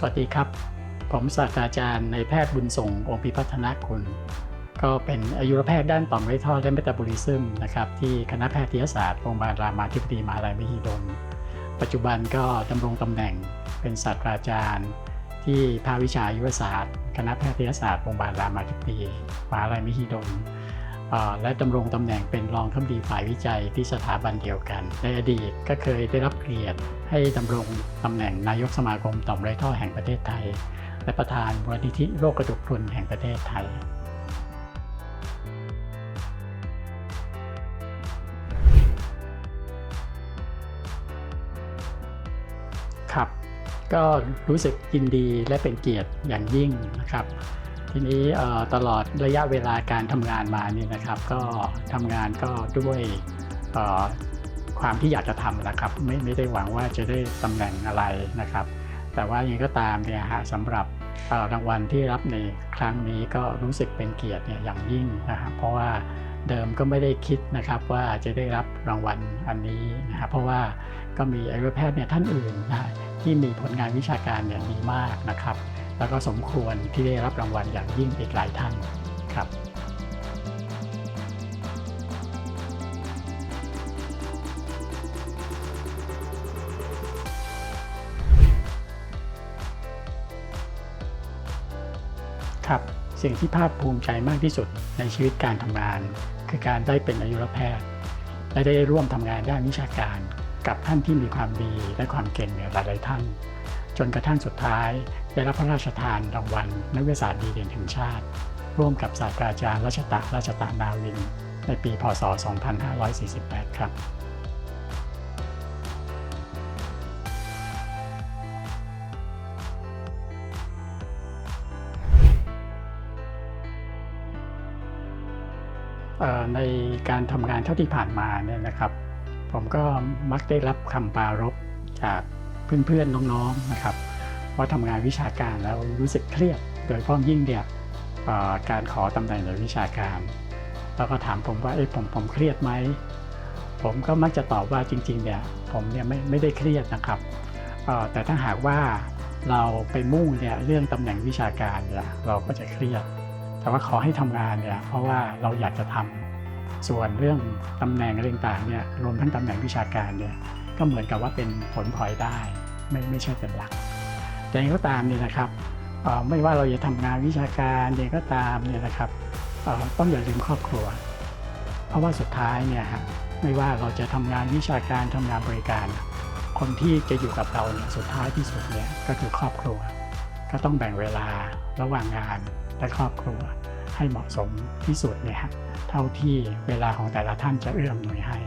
สวัสดีครับ ผมศาสตราจารย์ในายแพทย์บุญส่งองค์พิพัฒนาคุณ ก็เป็นอายุรแพทย์ด้านต่อมไร้ท่อและเมตาบอลิซึมนะครับที่คณะแพทยศาสตร์โรงพยาบาลรามาธิบดีมหาลัยมหิดล ปัจจุบันก็ดำรงตำแหน่งเป็นศาสตราจารย์ ที่ภาควิชาอายุรศาสตร์ คณะแพทยศาสตร์โรงพยาบาลรามาธิบดีมหาลัยมหิดล และดำรงตำแหน่งเป็นรองข้าดีฝ่ายวิจัยที่สถาบันเดียวกัน ในอดีตก็เคยได้รับเกียรติให้ดำรงตำแหน่งนายกสมาคมต่อมไรท่อแห่งประเทศไทย และประธานมูลนิธิโรคกระดูกพรุนแห่งประเทศไทยครับ ก็รู้สึกยินดีและเป็นเกียรติอย่างยิ่งนะครับ ทีนี้ตลอดระยะเวลาการทำงานมาเนี่ยนะครับ ก็ทำงานก็ด้วยความที่อยากจะทำนะครับ ไม่ไม่ได้หวังว่าจะได้ตำแหน่งอะไรนะครับ แต่ว่ายังก็ตามเนี่ยฮะสำหรับรางวัลที่รับในครั้งนี้ก็รู้สึกเป็นเกียรติเนี่ยอย่างยิ่งนะครับ เพราะว่าเดิมก็ไม่ได้คิดนะครับว่าจะได้รับรางวัลอันนี้นะครับเพราะว่าก็มีอายุรแพทย์เนี่ยท่านอื่นนะฮะที่มีผลงานวิชาการเนี่ยดีมากนะครับ แล้วก็สมควรที่ได้รับรางวัลอย่างยิ่งอีกหลายท่านครับครับสิ่งที่ภาคภูมิใจมากที่สุดในชีวิตการทำงาน คือการได้เป็นอายุรแพทย์ และได้ร่วมทำงานด้านวิชาการ กับท่านที่มีความดีและความเก่งเนี่ยหลายๆท่าน จนกระทั่งสุดท้าย ได้รับพระราชทานรางวัลนักวิทยาศาสตร์ดีเด่นแห่งชาติ ร่วมกับศาสตราจารย์รัชตะราชตานาวิน ในปี พศ 2548 ครับในการทำงานเท่าที่ผ่านมาเนี่ยนะครับ ผมก็มักได้รับคำปรารภจาก เพื่อนๆน้องๆนะครับว่าทำงานวิชาการแล้วรู้สึกเครียดโดยเฉพาะยิ่งเนี่ยการขอตำแหน่งในวิชาการ แล้วก็ถามผมว่าเอ้ผมผมเครียดไหมผมก็มักจะตอบว่าจริงๆเนี่ยผมเนี่ยไม่ไม่ได้เครียดนะครับแต่ถ้าหากว่าเราไปมุ่งเนี่ยเรื่องตำแหน่งวิชาการเนี่ยเราก็จะเครียด แต่ว่าขอให้ทำงานเนี่ยเพราะว่าเราอยากจะทำส่วนเรื่องตำแหน่งอะไรต่างเนี่ยรวมทั้งตำแหน่งวิชาการเนี่ย ก็เหมือนกับว่าเป็นผลพลอยได้ ไม่ไม่ใช่เป็นหลัก แต่ยังก็ตามเนี่ยนะครับไม่ว่าเราจะทำงานวิชาการเนี่ยก็ตามเนี่ยนะครับต้องอย่าลืมครอบครัว เพราะว่าสุดท้ายเนี่ยฮะไม่ว่าเราจะทำงานวิชาการทำงานบริการ คนที่จะอยู่กับเราเนี่ยสุดท้ายที่สุดเนี่ยก็คือครอบครัว ก็ต้องแบ่งเวลาระหว่างงานและครอบครัวให้เหมาะสมที่สุดเนี่ยฮะเท่าที่เวลาของแต่ละท่านจะเอื้อมหน่วยให้